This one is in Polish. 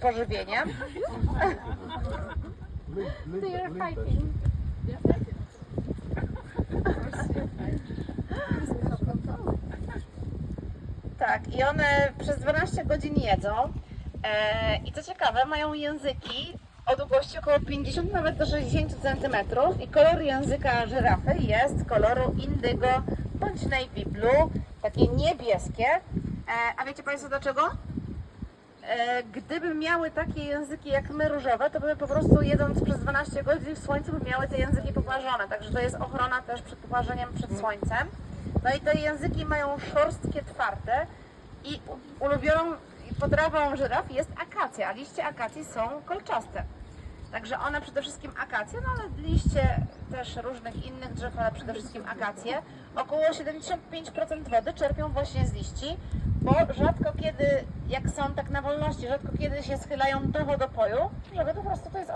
pożywieniem. Tak, i one przez 12 godzin jedzą. E, I co ciekawe, mają języki o długości około 50 nawet do 60 cm i kolor języka żyrafy jest koloru indygo bądź navy blue, takie niebieskie. E, a wiecie Państwo dlaczego? E, gdyby miały takie języki jak my różowe, to by po prostu jedząc przez 12 godzin w słońcu by miały te języki poparzone. Także to jest ochrona też przed poparzeniem przed słońcem. No i te języki mają szorstkie, twarde i ulubioną potrawą żyraf jest akacja, a liście akacji są kolczaste. Także one przede wszystkim akacje, no ale liście też różnych innych drzew, ale przede wszystkim akacje. Około 75% wody czerpią właśnie z liści, bo rzadko kiedy, jak są tak na wolności, rzadko kiedy się schylają do wodopoju, żeby po prostu to jest